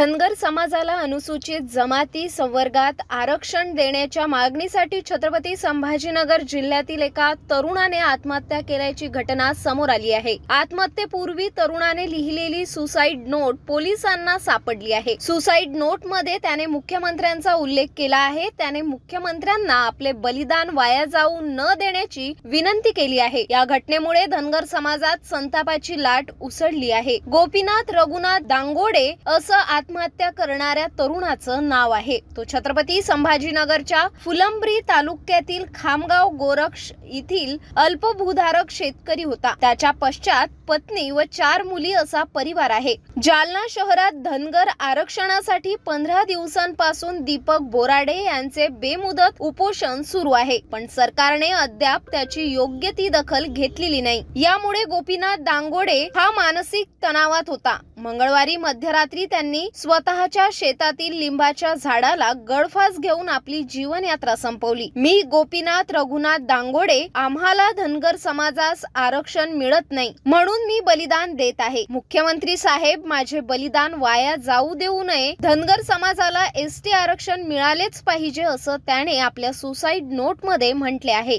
धनगर समाजाला अनुसूचित जमाती संवर्गात आरक्षण देण्याच्या मागणीसाठी छत्रपती संभाजीनगर जिल्ह्यातील एका तरुणाने आत्महत्या केल्याची घटना समोर आली आहे. आत्महत्येपूर्वी तरुणाने लिहिलेली सुसाईड नोट पोलिसांना सापडली आहे. सुसाईड नोटमध्ये त्याने मुख्यमंत्र्यांचा उल्लेख केला आहे. त्याने मुख्यमंत्र्यांना आपले बलिदान वाया जाऊ न देण्याची विनंती केली आहे. या घटनेमुळे धनगर समाजात संतापाची लाट उसळली आहे. गोपीनाथ रघुनाथ दांगोडे असं आत्महत्या करणाऱ्या तरुणाचं नाव आहे. तो छत्रपती संभाजीनगरच्या फुलंब्री तालुक्यातील खामगाव गोरक्ष येथील अल्पभूधारक शेतकरी होता. त्याच्या पश्चात पत्नी व चार मुली असा परिवार आहे. जालना शहरात धनगर आरक्षणासाठी पंधरा दिवसांपासून दीपक बोराडे यांचे बेमुदत उपोषण सुरू आहे. पण सरकारने अद्याप त्याची योग्य ती दखल घेतलेली नाही. यामुळे गोपीनाथ दांगोडे हा मानसिक तणावात होता. मंगळवारी मध्यरात्री त्यांनी स्वतःच्या शेतातील लिंबाच्या झाडाला गळफास घेऊन आपली जीवनयात्रा संपवली. मी गोपीनाथ रघुनाथ दांगोडे आम्हाला धनगर समाजास आरक्षण मिळत नाही. म्हणून मी बलिदान देत आहे. मुख्यमंत्री साहेब माझे बलिदान वाया जाऊ देऊ नये. धनगर समाजाला एस टी आरक्षण मिळालेच पाहिजे असं त्याने आपल्या सुसाईड नोटमध्ये म्हटले आहे.